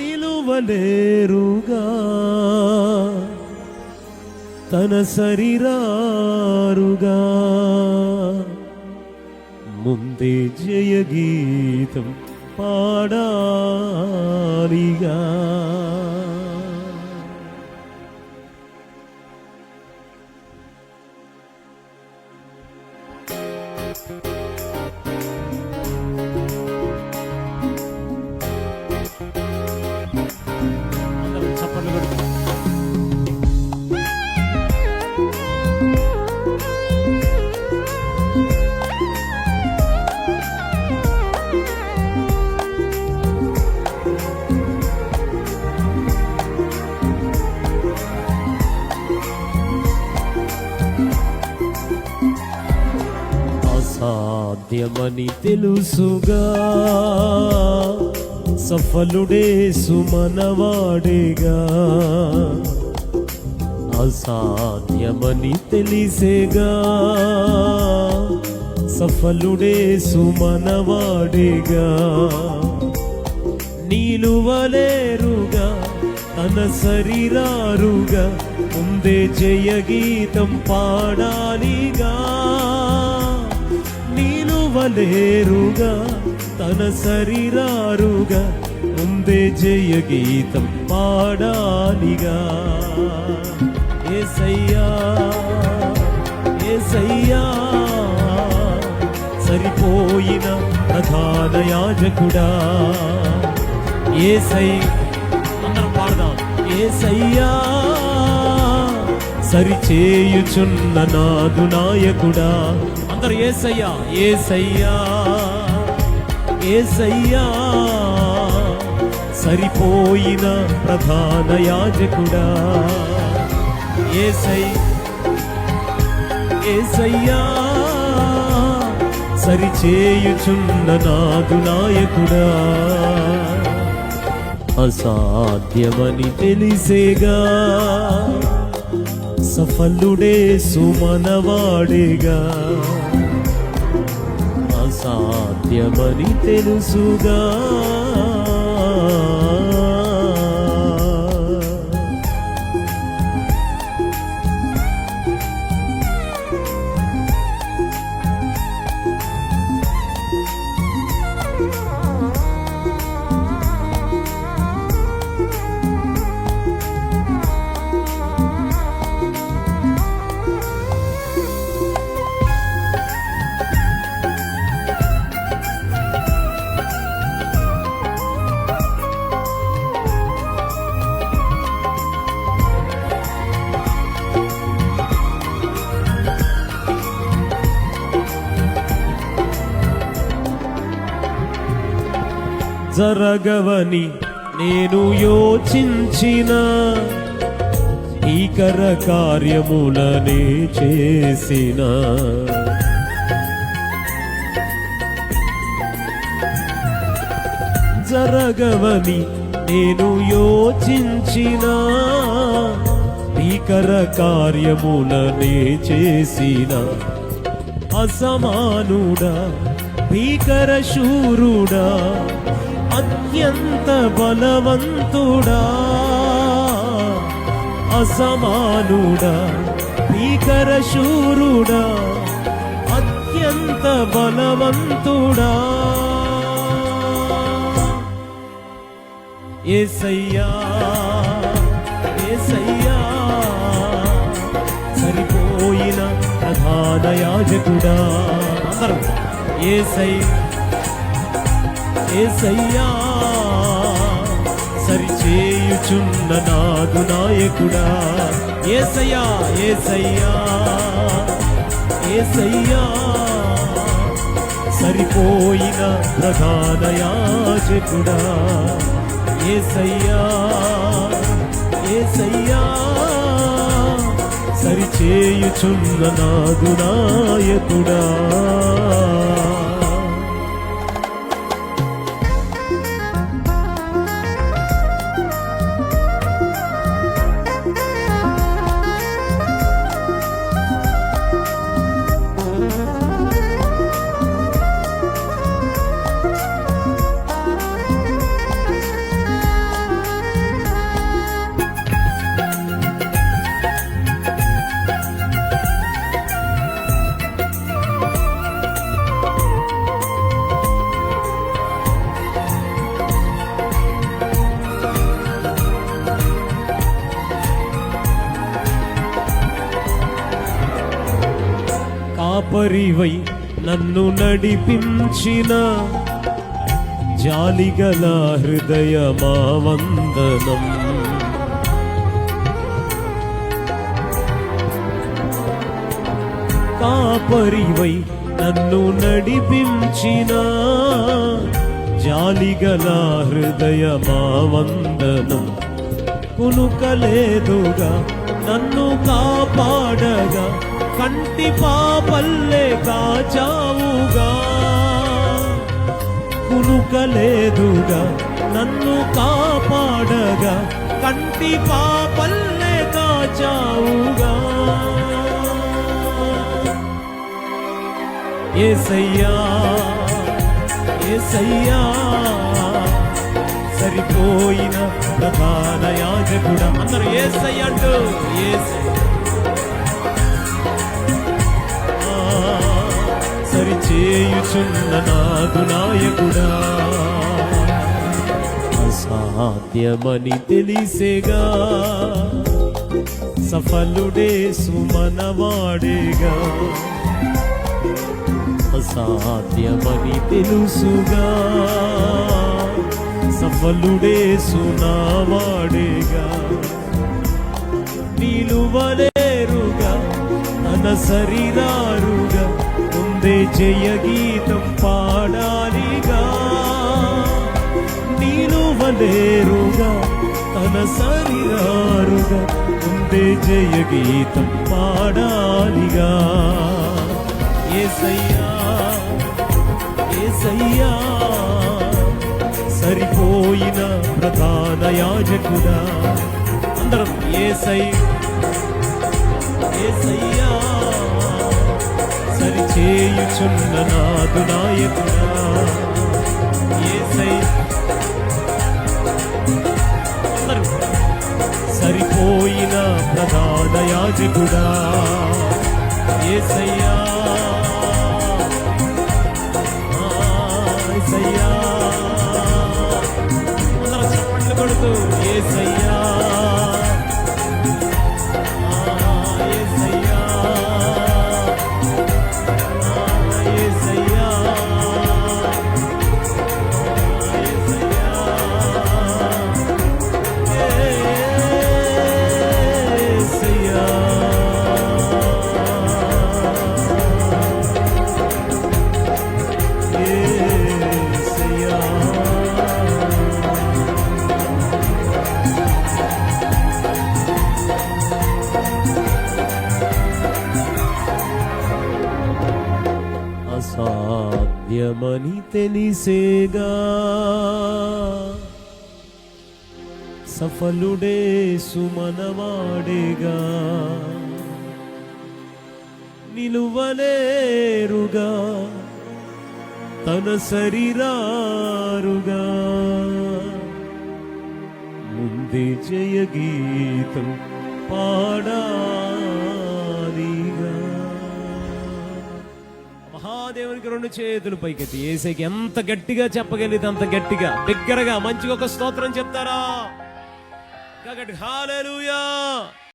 నిలువలేరుగా తన శరీరారుగా ముందే జయ గీతం పాడాలిగా సాధ్యమని తెలుసుగా. సఫలుడే సుమనవాడేగా. అసాధ్యమని తెలిసేగా. సఫలుడే సుమనవాడేగా. నిలువలేరుగా తన శరీరారుగా ముందే జయ గీతం పాడాలిగా. వలేరుగా తన శరీరారుగా ముందే జయ గీతం పాడాలిగా. ఏసయ్యా ఏసయ్యా సరిపోయిన ప్రధాన యాజకుడా. ఏసై అందరం పాడదాం. ఏసయ్యా సరిచేయుచున్న నాదు నాయకుడా. అందరు ఏసయ్యా ఏసయ్యా ఏసయ్యా. సరిపోయిన ప్రధాన యాజకుడా. ఏసై ఏసయ్యా. సరిచేయుచున్న నాదు నాయకుడా. అసాధ్యమని తెలిసేగా. సఫలుడే సుమనవాడేగా. సత్యమని తెలుసుగా. జరగవని నేను యోచించిన భీకర కార్యములనే చేసిన. జరగవని నేను యోచించిన భీకర కార్యములనే చేసిన. అసమానుడా భీకర శూరుడా అత్యంత బలవంతుడా అసమానుడా భీకర శూరుడా అత్యంత బలవంతుడా. ఏసయ్యా ఏసయ్యా సరిపోయిన ప్రధాన యాజకుడా. అందరం ఏసై ఏసయ్యా సరిచేయుచున్న నాదు నాయకుడా. ఏసయ్యా ఏసయ్యా ఏసయ్యా సరిపోయిన ప్రధాన యాజకుడా. ఏసయ్యా ఏసయ్యా సరిచేయుచున్న నాదు నాయకుడా. కాపరివై నన్ను నడిపించిన జాలిగల హృదయమా వందనం. కాపరివై నన్ను నడిపించిన జాలిగల హృదయమా వందనం. కునుకలేదుగా నన్ను కాపాడగా కంటి పాపల్లే కాచావుగా. కునుకలేదుగా నన్ను కాపాడగా. కంటి పాపల్లే కాచావుగా. ఏసయ్యా ఏసయ్యా సరిపోయిన ప్రధాన యాజకుడ. అందరూ ఏసయ్య అంటూ ఏసయ్య. చేయుచున్న నాదు నాయకుడా. అసాధ్యమని తెలిసేగా సఫలుడే సుమనవాడేగా. అసాధ్యమని తెలుసుగా సఫలుడే సునావాడేగా. నిలువలేరుగా తన శరీరారుగా ముందే జయ గీతం పాడాలిగా నీను వలేరుగా తన శరీరారుగా ముందే జయ గీతం పాడాలిగా. ఏసయ్యా ఏసయ్యా సరిపోయిన ప్రధాన యాజకుడా. అందరం ఏసై ఏసయ్యా. చేయుచున్న నాదు నాయకుడా సరిపోయిన ప్రధాన యాజకుడా ఏసయ్యా తెలిసేగా. సఫలుడే సుమనవాడేగా. నిలువలేరుగా. తన శరీరారుగా. ముందే జయ గీతం పాడా దేవునికి రెండు చేతులు పైకెత్తి. ఏసైకి ఎంత గట్టిగా చెప్పగలిగితే అంత గట్టిగా. దగ్గరగా మంచిగా ఒక స్తోత్రం చెప్తారా? హాలూయా